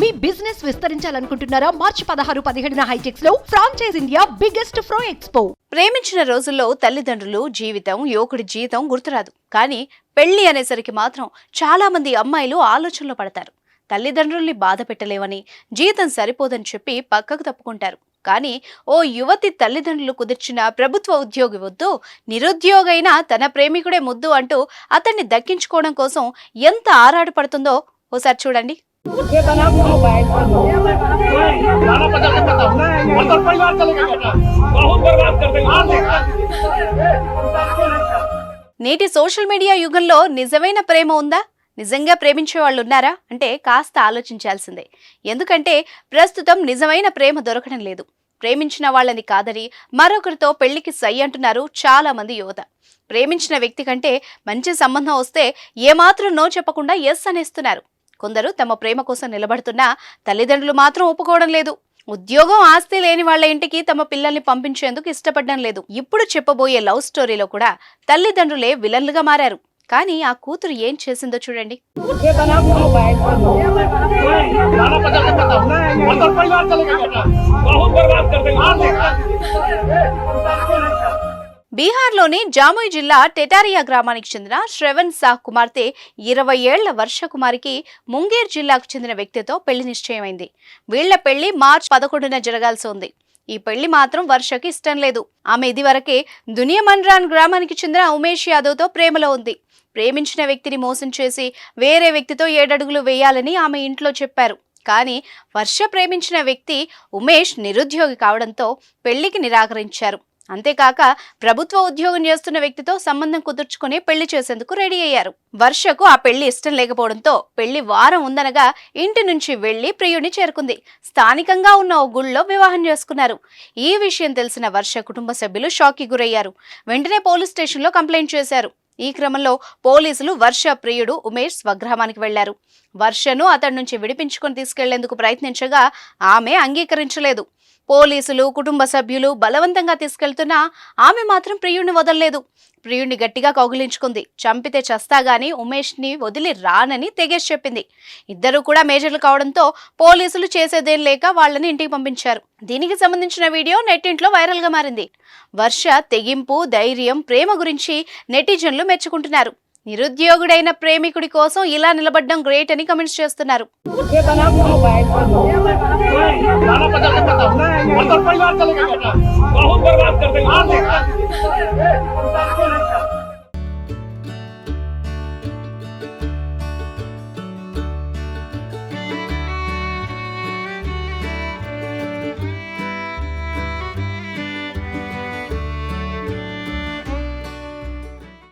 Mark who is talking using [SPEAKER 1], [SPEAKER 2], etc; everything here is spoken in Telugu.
[SPEAKER 1] మీ బిజినెస్ విస్తరించాలనుకుంటున్నారా? మార్చి పదహారు పదిహేడున హైటెక్స్లో franchise India biggest fro expo
[SPEAKER 2] ప్రేమించిన రోజుల్లో తల్లిదండ్రులు జీవితం యువకుడి జీవితం గుర్తురాదు. కానీ పెళ్ళి అనేసరికి మాత్రం చాలా మంది అమ్మాయిలు ఆలోచనలో పడతారు. తల్లిదండ్రుల్ని బాధ పెట్టలేవని జీతం సరిపోదని చెప్పి పక్కకు తప్పుకుంటారు. కానీ ఓ యువతి తల్లిదండ్రులు కుదిర్చిన ప్రభుత్వ ఉద్యోగి వద్దు నిరుద్యోగైనా తన ప్రేమికుడే ముద్దు అంటూ అతన్ని దక్కించుకోవడం కోసం ఎంత ఆరాటపడుతుందో ఓసారి చూడండి.
[SPEAKER 3] ये बना मोबाइल
[SPEAKER 4] गाना बजा के बताओ मतलब परिवार चलेगा बेटा बहुत बर्बाद कर देंगे
[SPEAKER 2] నేటి సోషల్ మీడియా యుగంలో నిజమైన ప్రేమ ఉందా నిజంగా ప్రేమించే వాళ్ళు ఉన్నారా అంటే కాస్త ఆలోచించాల్సిందే ఎందుకంటే ప్రస్తుతం నిజమైన ప్రేమ దొరకడం లేదు ప్రేమించిన వాళ్ళని కాదని మరొకరితో పెళ్లికి సై అంటున్నారు చాలా మంది యువత ప్రేమించిన వ్యక్తి కంటే మంచి సంబంధం వస్తే ఏమాత్రం నో చెప్పకుండా ఎస్ అనేస్తున్నారు కొందరు తమ ప్రేమ కోసం నిలబడుతున్నా తల్లిదండ్రులు మాత్రం ఒప్పుకోవడం లేదు. ఉద్యోగం ఆస్తి లేని వాళ్ళ ఇంటికి తమ పిల్లల్ని పంపించేందుకు ఇష్టపడడం లేదు. ఇప్పుడు చెప్పబోయే లవ్ స్టోరీలో కూడా తల్లిదండ్రులే విలన్లుగా మారారు. కానీ ఆ కూతురు ఏం చేసిందో చూడండి. బీహార్లోని జాముయ్ జిల్లా టెటారియా గ్రామానికి చెందిన శ్రవణ్ సాహ్ కుమార్తె ఇరవై ఏళ్ళ వర్ష కుమారికి ముంగేర్ జిల్లాకు చెందిన వ్యక్తితో పెళ్ళి నిశ్చయమైంది. వీళ్ళ పెళ్ళి మార్చ్ పదకొండున జరగాల్సి ఉంది. ఈ పెళ్ళి మాత్రం వర్షకి ఇష్టం లేదు. ఆమె ఇదివరకే దునియమన్రాన్ గ్రామానికి చెందిన ఉమేష్ యాదవ్తో ప్రేమలో ఉంది. ప్రేమించిన వ్యక్తిని మోసం చేసి వేరే వ్యక్తితో ఏడడుగులు వేయాలని ఆమె ఇంట్లో చెప్పారు. కానీ వర్ష ప్రేమించిన వ్యక్తి ఉమేష్ నిరుద్యోగి కావడంతో పెళ్ళికి నిరాకరించారు. అంతేకాక ప్రభుత్వ ఉద్యోగం చేస్తున్న వ్యక్తితో సంబంధం కుదుర్చుకుని పెళ్ళి చేసేందుకు రెడీ అయ్యారు. వర్షకు ఆ పెళ్ళి ఇష్టం లేకపోవడంతో పెళ్ళి వారం ఉందనగా ఇంటి నుంచి వెళ్ళి ప్రియుడిని చేరుకుంది. స్థానికంగా ఉన్న ఓ గుళ్ళో వివాహం చేసుకున్నారు. ఈ విషయం తెలిసిన వర్ష కుటుంబ సభ్యులు షాక్కి గురయ్యారు. వెంటనే పోలీస్ స్టేషన్లో కంప్లైంట్ చేశారు. ఈ క్రమంలో పోలీసులు వర్ష ప్రియుడు ఉమేష్ స్వగ్రామానికి వెళ్ళారు. వర్షను అతడి నుంచి విడిపించుకొని తీసుకెళ్ళేందుకు ప్రయత్నించగా ఆమె అంగీకరించలేదు. పోలీసులు కుటుంబ సభ్యులు బలవంతంగా తీసుకెళ్తున్నా ఆమె మాత్రం ప్రియుణ్ణి వదలలేదు. ప్రియుణ్ణి గట్టిగా కౌగిలించుకుంది. చంపితే చస్తాగాని ఉమేష్ని వదిలి రానని తెగేసి చెప్పింది. ఇద్దరు కూడా మేజర్లు కావడంతో పోలీసులు చేసేదేం లేక వాళ్ళని ఇంటికి పంపించారు. దీనికి సంబంధించిన వీడియో నెట్టింట్లో వైరల్గా మారింది. వర్ష తెగింపు ధైర్యం ప్రేమ గురించి నెటిజన్లు మెచ్చుకుంటున్నారు. నిరుద్యోగుడైన ప్రేమికుడి కోసం ఇలా నిలబడ్డం గ్రేట్ అని కమెంట్స్ చేస్తున్నారు.
[SPEAKER 4] गाना बजा के बताओ परिवार चलेगा बहुत बर्बाद कर देंगे।